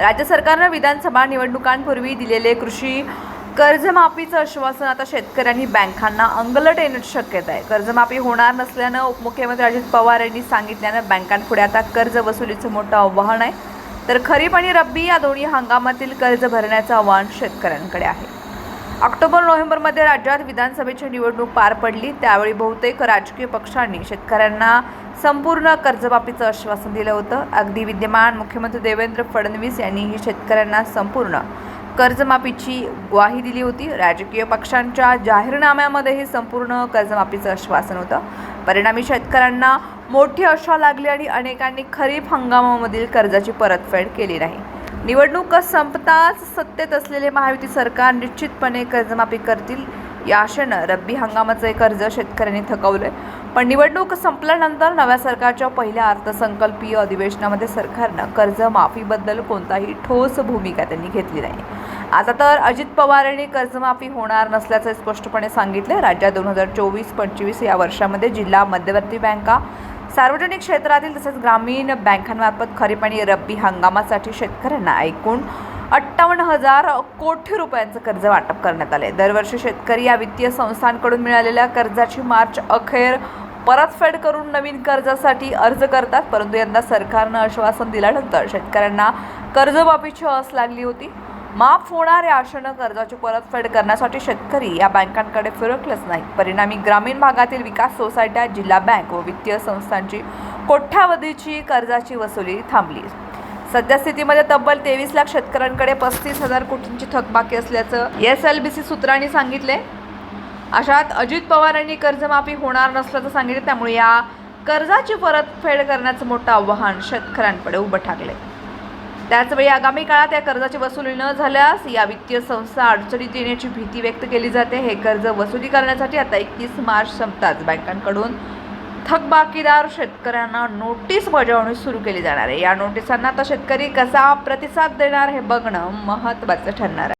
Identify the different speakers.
Speaker 1: राज्य सरकारनं विधानसभा निवडणुकांपूर्वी दिलेले कृषी कर्जमाफीचं आश्वासन आता शेतकऱ्यांनी बँकांना अंगलट येण्याची शक्यता आहे. कर्जमाफी होणार नसल्यानं उपमुख्यमंत्री अजित पवार यांनी सांगितल्यानं बँकांपुढे आता कर्ज वसुलीचं मोठं आव्हान आहे. तर खरीप आणि रब्बी या दोन्ही हंगामातील कर्ज भरण्याचं आव्हान शेतकऱ्यांकडे आहे. ऑक्टोबर नोव्हेंबरमध्ये राज्यात विधानसभेची निवडणूक पार पडली. त्यावेळी बहुतेक राजकीय पक्षांनी शेतकऱ्यांना संपूर्ण कर्जमाफीचं आश्वासन दिलं होतं. अगदी विद्यमान मुख्यमंत्री देवेंद्र फडणवीस यांनीही शेतकऱ्यांना संपूर्ण कर्जमाफीची ग्वाही दिली होती. राजकीय पक्षांच्या जाहीरनाम्यामध्येही संपूर्ण कर्जमाफीचं आश्वासन होतं. परिणामी शेतकऱ्यांना मोठी आशा लागली आणि अनेकांनी खरीप हंगामामधील कर्जाची परतफेड केली नाही. निवडणूक संपताच सत्तेत असलेले महायुती सरकार निश्चितपणे कर्जमाफी करतील या आशेनं रब्बी हंगामाचं कर्ज शेतकऱ्यांनी थकवलंय. पण निवडणूक संपल्यानंतर नव्या सरकारच्या पहिल्या अर्थसंकल्पीय अधिवेशनामध्ये सरकारनं कर्जमाफीबद्दल कोणताही ठोस भूमिका त्यांनी घेतली नाही. आता तर अजित पवार यांनी कर्जमाफी होणार नसल्याचं स्पष्टपणे सांगितले राज्यात दोन हजार चोवीस पंचवीस या वर्षामध्ये जिल्हा मध्यवर्ती बँका सार्वजनिक क्षेत्रातील तसेच ग्रामीण बँकांमार्फत खरीप आणि रब्बी हंगामासाठी शेतकऱ्यांना एकूण अठ्ठावन्न हजार कोटी रुपयांचं कर्ज वाटप करण्यात आले. दरवर्षी शेतकरी या वित्तीय संस्थांकडून मिळालेल्या कर्जाची मार्च अखेर परतफेड करून नवीन कर्जासाठी अर्ज करतात परंतु यंदा सरकारनं आश्वासन दिल्यानंतर शेतकऱ्यांना कर्जमाफीची अस लागली होती. माफ होणाऱ्या आशेनं कर्जाची परतफेड करण्यासाठी शेतकरी या बँकांकडे फिरकलंच नाही. परिणामी ग्रामीण भागातील विकास सोसायट्या जिल्हा बँक व वित्तीय संस्थांची कोट्यावधीची कर्जाची वसुली थांबली. सद्यस्थितीमध्ये तब्बल तेवीस लाख शेतकऱ्यांकडे पस्तीस हजार कोटींची थकबाकी असल्याचं एस एल बी सी सूत्रांनी सांगितले. अशात अजित पवार यांनी कर्जमाफी होणार नसल्याचं सांगितलं त्यामुळे या कर्जाची परतफेड करण्याचं मोठं आव्हान शेतकऱ्यांपुढे उभं ठाकले. त्याचवेळी आगामी काळात या कर्जाची वसुली न झाल्यास या वित्तीय संस्था अडचणीत येण्याची भीती व्यक्त केली जाते. हे कर्ज वसुली करण्यासाठी आता एकतीस मार्च संपताच बँकांकडून थकबाकीदार शेतकऱ्यांना नोटीस बजावणी सुरू केली जाणार आहे. या नोटिसांना आता शेतकरी कसा प्रतिसाद देणार हे बघणं महत्त्वाचं ठरणार आहे.